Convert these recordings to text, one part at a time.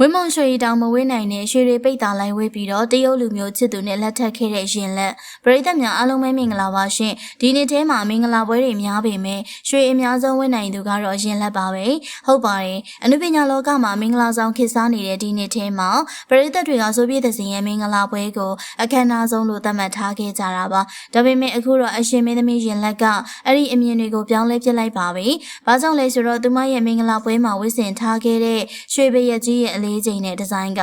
ဝင်းမုံရွှေတောင်မဝေးနိုင်တဲ့ရွှေတွေပိတ်တာလိုက်ဝေးပြီးတော့တရုတ်လူမျိုးချစ်သူနဲ့လက်ထပ်ခဲ့တဲ့ရင်လက်ပရိသတ်များအားလုံးပဲမင်္ဂလာပါရှင်ဒီနေ့ထဲမှာမင်္ဂလာပွဲတွေများပေမဲ့ရွှေအများဆုံးဝေးနိုင်သူကတော့ရင်လက်ပါပဲဟုတ်ပါတယ်အနုပညာလောကမှာမင်္ဂလာဆောင်ခေတ်စားနေတဲ့ဒီနေ့ထဲမှာပရိသတ်တွေကဆိုပြည့်တဲ့စင်ရဲ့မင်္ဂလာပွဲကိုအခမ်းအနားဆုံးလို့သတ်မှတ်ထားခဲ့ကြတာပါဒါပေမဲ့အခုတော့အရှင်မင်းသမီးရင်လက်ကအဲ့ဒီအမြင်တွေကိုပြောင်းလဲပြစ်လိုက်ပါပြီဘာကြောင့်လဲဆိုတော့သူမရဲ့မင်္ဂလာပွဲမှာဝတ်ဆင်ထားခဲ့တဲ့ရွှေဘရက်ကြီးရဲ့အလေးချိန်နဲ့ဒီဇိုင်းက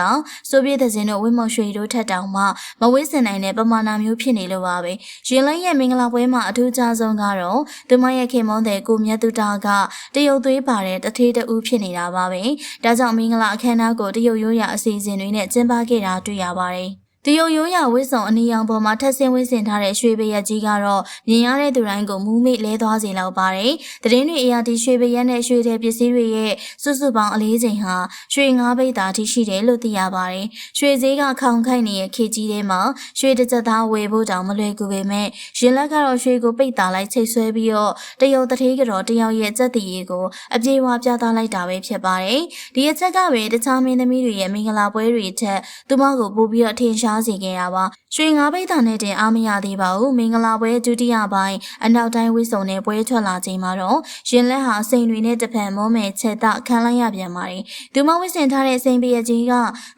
ဆိုဗီယက်သင်းတို့ဝင်းမော်ရွှေတို့ထက်တောင်မှမဝတ်ဆင်နိုင်တဲ့ပမာဏမျိုးဖြစ်နေလို့ပါပဲရင်လိုက်ရဲ့မင်္ဂလာပွဲမှာအထူးခြားဆုံးကတော့သူမရဲ့ခင်မွန်းတဲ့ကိုမြတ်သူတာကတရုတ်သွေးပါတဲ့တထေးတူဖြစ်နေတာပါပဲဒါကြောင့်မင်္ဂလာအခမ်းအနားကိုတရုတ်ရိုးရာအစီအစဉ်တွေနဲ့ကျင်းပခဲ့တာတွေ့ရပါတယ် တရုတ်ရိုးရာဝစ်စုံအနီရောင်ပေါ်မှာထက်ဆင်းဝစ်ဆင်ထားတဲ့ရွှေဘရက်ကြီးကတော့မြင်ရတဲ့သူတိုင်းကိုမူးမိလဲသွားစေလောက်ပါတယ်။တရင်တွေအရာဒီရွှေဘရက်နဲ့ရွှေတဲ့ပစ္စည်းတွေရဲ့စုစုပေါင်းအလေးချိန်ဟာရွှေငါးပိတ်သာထိရှိတယ်လို့သိရပါတယ်။ရွှေဈေးကခေါင်ခိုက်နေတဲ့ခေတ်ကြီးထဲမှာရွှေတစ်ကြက်သားဝယ်ဖို့တောင်မလွယ်ကူပေမဲ့ရင်လက်ကတော့ရွှေကိုပိတ်တာလိုက်ချိတ်ဆွဲပြီးတော့တရုတ်တထေးကတော့တယောက်ရဲ့စက်တည်ရေးကိုအပြေဝပြသလိုက်တာပဲဖြစ်ပါတယ်။ဒီအချက်ကပဲတခြားမင်းသမီးတွေရဲ့မင်္ဂလာပွဲတွေထက်သူမကိုပို့ပြီးတော့ထင်ရှားစေခဲ့တာပါရွှေငါးပိတ်တာနဲ့တင်အားမရသေးပါဘူးမင်္ဂလာပွဲဒုတိယပိုင်းအနောက်တိုင်းဝိစုံနဲ့ပွဲထွက်လာချိန်မှာတော့ရင်လက်ဟာစိန်တွေနဲ့တဖန်မောမယ်ချက်တခံလိုက်ရပြန်ပါတယ်သူမဝိစင်ထားတဲ့စိန်ပရကြီးက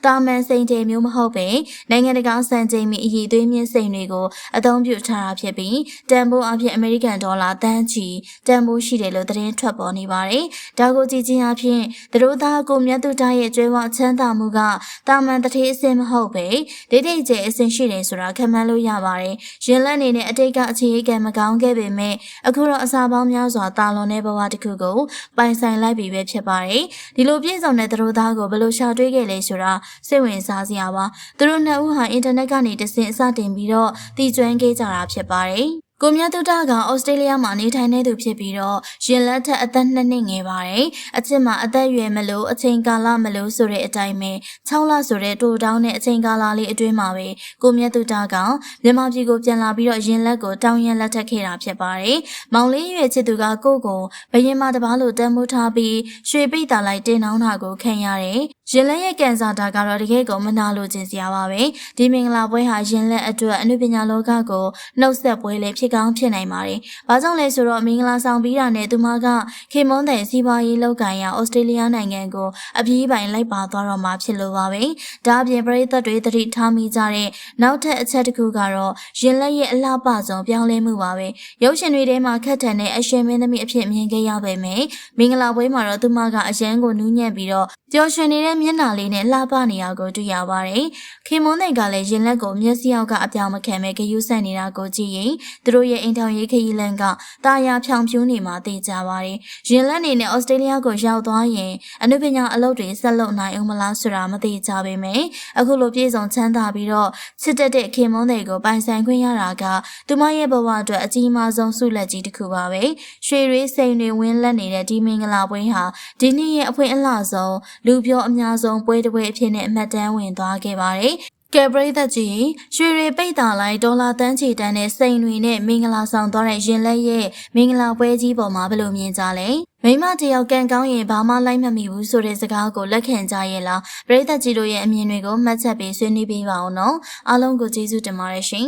တာမန်စိန်တွေမျိုးမဟုတ်ပဲနိုင်ငံတကာစံချိန်မီအည်သွေးမြင့်စိန်တွေကိုအသုံးပြုထားတာဖြစ်ပြီးတန်ဖိုးအဖြစ်အမေရိကန်ဒေါ်လာတန်းချီတန်ဖိုးရှိတယ်လို့သတင်းထွက်ပေါ်နေပါတယ်ဒါကိုကြည့်ချင်းအဖြစ်သူတို့သားကိုမြတ်သူသားရဲ့ကျွဲဝချမ်းသာမှုကတာမန်တထေးအစင်မဟုတ်ပဲဒိတ်ဒိတ်ကျဲအစင်ရှိတယ်ဆိုတာခံမှန်းလို့ရပါတယ်။ရင်လက်နေနဲ့အတိတ်ကအခြေအကံမကောင်းခဲ့ပေမဲ့အခုတော့အစာပေါင်းများစွာတာလွန်တဲ့ဘဝတစ်ခုကိုပိုင်ဆိုင်လိုက်ပြီပဲဖြစ်ပါတယ်။ဒီလိုပြည့်စုံတဲ့သူတို့သားကိုဘယ်လိုရှာတွေ့ခဲ့လဲဆိုတာစိတ်ဝင်စားစရာပါ။သူတို့နှစ်ဦးဟာအင်တာနက်ကနေတဆင့်အစတင်ပြီးတော့တည်ကျွမ်းခဲ့ကြတာဖြစ်ပါတယ်။ ကိုမြတ်တုဒ္ဒကဩစတြေးလျမှာနေထိုင်နေသူဖြစ်ပြီးတော့ရင်လက်ထက်အသက်နှစ်နှစ်ငယ်ပါတယ်။အချစ်မှာအသက်အရွယ်မလို့အချိန်ကာလမလို့ဆိုတဲ့အတိုင်းပဲ6လဆိုတဲ့တူတောင်းတဲ့အချိန်ကာလလေးအတွင်းမှာပဲကိုမြတ်တုဒ္ဒကမြန်မာပြည်ကိုပြန်လာပြီးတော့ရင်လက်ကိုတောင်းရန်လက်ထက်ခဲ့တာဖြစ်ပါတယ်။မောင်လေးရွယ်ချစ်သူကကိုကိုဘရင်မတပားလို့တမ်းမိုးထားပြီးရွှေပိတ်တာလိုက်တင်နှောင်းတာကိုခံရတယ်။ ရင်လက်ရဲ့ကန်ဆာတာကတော့တကယ်ကိုမနာလိုချင်စရာပါပဲ။ဒီမင်္ဂလာပွဲဟာရင်လက်အတွက်အနုပညာလောကကိုနှုတ်ဆက်ပွဲလေးဖြစ်ကောင်းဖြစ်နိုင်ပါတယ်။ဘာကြောင့်လဲဆိုတော့မင်္ဂလာဆောင်ပြီးတာနဲ့သူမကခေမွန်းတဲ့စီးပွားရေးလောက်ကန်ရဩစတြေးလျနိုင်ငံကိုအပြေးပိုင်လိုက်ပါသွားတော့မှဖြစ်လို့ပါပဲ။ဒါအပြင်ပရိသတ်တွေတတိထားမိကြတဲ့နောက်ထပ်အချက်တစ်ခုကတော့ရင်လက်ရဲ့အလှပဆုံးပြောင်းလဲမှုပါပဲ။ရုပ်ရှင်တွေထဲမှာခက်ထန်တဲ့အရှင်မင်းသမီးအဖြစ်မြင်ခဲ့ရပေမယ့်မင်္ဂလာပွဲမှာတော့သူမကအရန်ကိုနူးညံ့ပြီးတော့ပျော်ရွှင်နေတဲ့မျက်နှာလေးနဲ့လှပနေရကိုတွေ့ရပါတယ်။ခေမွန်းတဲ့ကလည်းရင်လက်ကိုမျက်စိအောက်ကအပြောင်မခံပဲဂယုဆက်နေတာကိုကြည့်ရင်သူတို့ရဲ့အိမ်ထောင်ရေးခရီးလမ်းကတာယာဖြောင်ဖြူးနေမှာသိကြပါတယ်။ရင်လက်နေနဲ့ဩစတြေးလျကိုရောက်သွားရင်အနုပညာအလုပ်တွေဆက်လုပ်နိုင်အောင်မလားဆိုတာမသိကြပေမယ့်အခုလိုပြည်စုံချမ်းသာပြီးတော့ချစ်တက်တဲ့ခင်မွန်းတွေကိုပိုင်ဆိုင်ခွင့်ရတာကသူမရဲ့ဘဝအတွက်အကြီးမားဆုံးဆုလက်ကြီးတစ်ခုပါပဲ။ရွှေရွေးစိန်တွေဝင်းလက်နေတဲ့ဒီမင်္ဂလာပွဲဟာဒီနေ့ရဲ့အဖွင့်အလှဆုံးလူပြောအများဆုံးပွဲတစ်ပွဲအဖြစ်နဲ့အမှတ်တမ်းဝင်သွားခဲ့ပါတယ်။ကဲပရိသတ်ကြီးရွှေတွေပိတ်တာလိုက်ဒေါ်လာတန်းချီတန်းနဲ့စိန်တွေနဲ့မင်္ဂလာဆောင်သွားတဲ့ရင်လက်ရဲ့မင်္ဂလာပွဲကြီးပေါ်မှာဘယ်လိုမြင်ကြလဲမိမတယောက်ကန်ကောင်းရင်ဘာမှလိုက်မမိဘူးဆိုတဲ့စကားကိုလက်ခံကြရဲ့လားပရိသတ်ကြီးတို့ရဲ့အမြင်တွေကိုမှတ်ချက်ပေးဆွေးနွေးပေးပါအောင်နော်အားလုံးကိုကျေးဇူးတင်ပါတယ်ရှင်